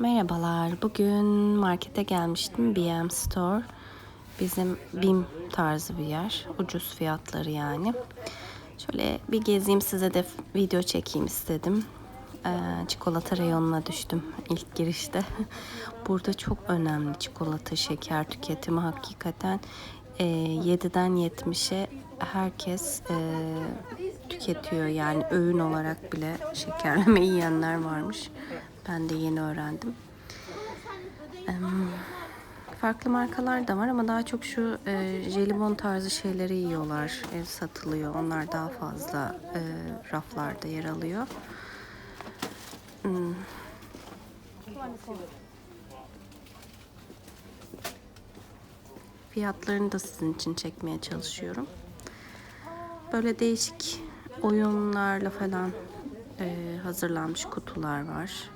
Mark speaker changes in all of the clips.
Speaker 1: Merhabalar. Bugün markete gelmiştim. BM Store. Bizim BİM tarzı bir yer. Ucuz fiyatları yani. Şöyle bir gezeyim size de video çekeyim istedim. Ee, çikolata reyonuna düştüm ilk girişte. Burada çok önemli çikolata, şeker tüketimi hakikaten. Ee, 7'den 70'e herkes e, tüketiyor. Yani öğün olarak bile şekerleme yiyenler varmış. Ben de yeni öğrendim. Farklı markalar da var ama daha çok şu e, jelibon tarzı şeyleri yiyorlar. E, satılıyor. Onlar daha fazla e, raflarda yer alıyor. Hmm. Fiyatlarını da sizin için çekmeye çalışıyorum. Böyle değişik oyunlarla falan e, hazırlanmış kutular var.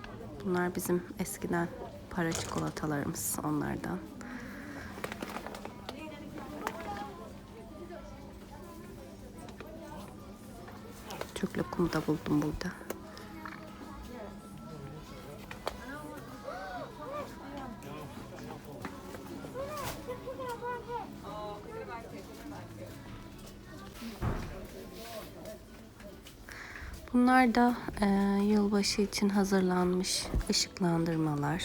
Speaker 1: Bunlar bizim eskiden para çikolatalarımız onlardan. Türk lokumu da buldum burada. Bunlar da e, yılbaşı için hazırlanmış ışıklandırmalar.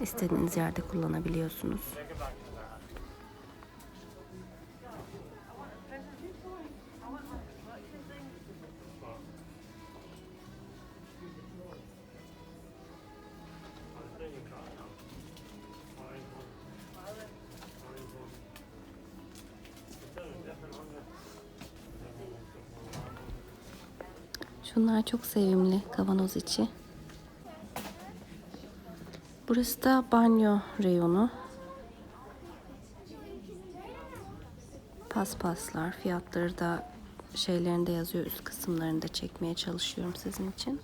Speaker 1: İstediğiniz yerde kullanabiliyorsunuz. Şunlar çok sevimli kavanoz içi. Burası da banyo reyonu. Paspaslar, fiyatları da şeylerinde yazıyor. Üst kısımlarında çekmeye çalışıyorum sizin için.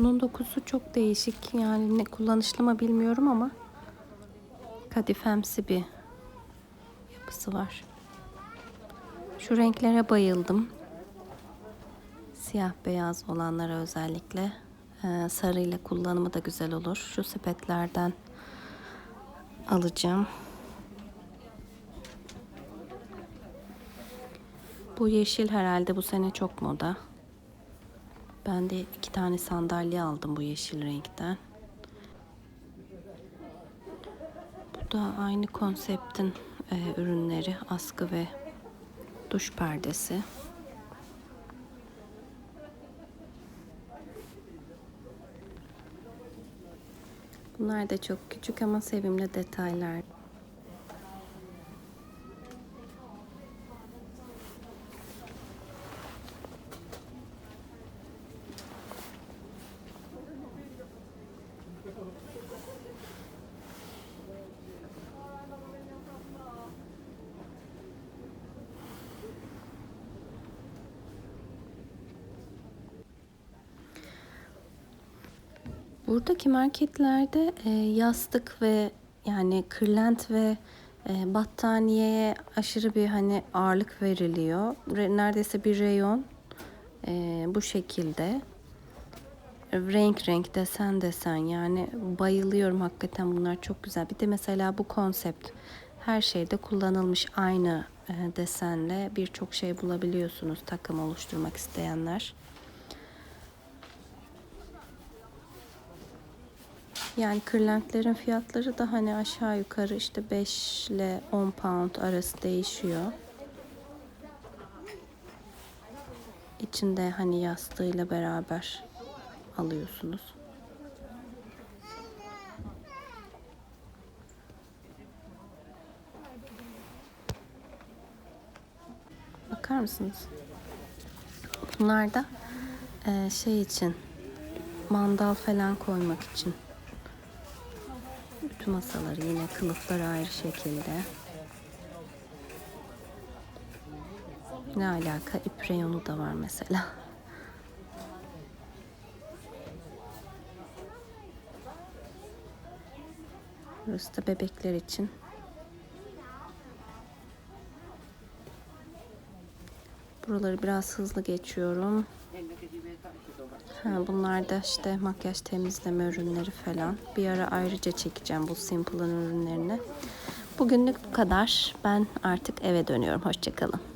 Speaker 1: Bunun dokusu çok değişik. Yani ne kullanışlı mı bilmiyorum ama kadifemsi bir yapısı var. Şu renklere bayıldım. Siyah beyaz olanlara özellikle. Ee, sarıyla kullanımı da güzel olur. Şu sepetlerden alacağım. Bu yeşil herhalde bu sene çok moda. Ben de iki tane sandalye aldım bu yeşil renkten. Bu da aynı konseptin e, ürünleri. Askı ve duş perdesi. Bunlar da çok küçük ama sevimli detaylar. Buradaki marketlerde e, yastık ve yani kırlent ve e, battaniyeye aşırı bir hani ağırlık veriliyor. Re- neredeyse bir reyon e, bu şekilde. Renk renk desen desen yani bayılıyorum hakikaten bunlar çok güzel. Bir de mesela bu konsept her şeyde kullanılmış aynı e, desenle birçok şey bulabiliyorsunuz takım oluşturmak isteyenler. Yani kırlentlerin fiyatları da hani aşağı yukarı işte 5 ile 10 pound arası değişiyor. İçinde hani yastığıyla beraber alıyorsunuz. Bakar mısınız? Bunlar da eee, şey için mandal falan koymak için. Ütü masaları yine kılıfları ayrı şekilde. Ne alaka? İp reyonu da var mesela. Burası da bebekler için. Buraları biraz hızlı geçiyorum. Bunlar da işte makyaj temizleme ürünleri falan. Bir ara ayrıca çekeceğim bu Simple'ın ürünlerini. Bugünlük bu kadar. Ben artık eve dönüyorum. Hoşçakalın.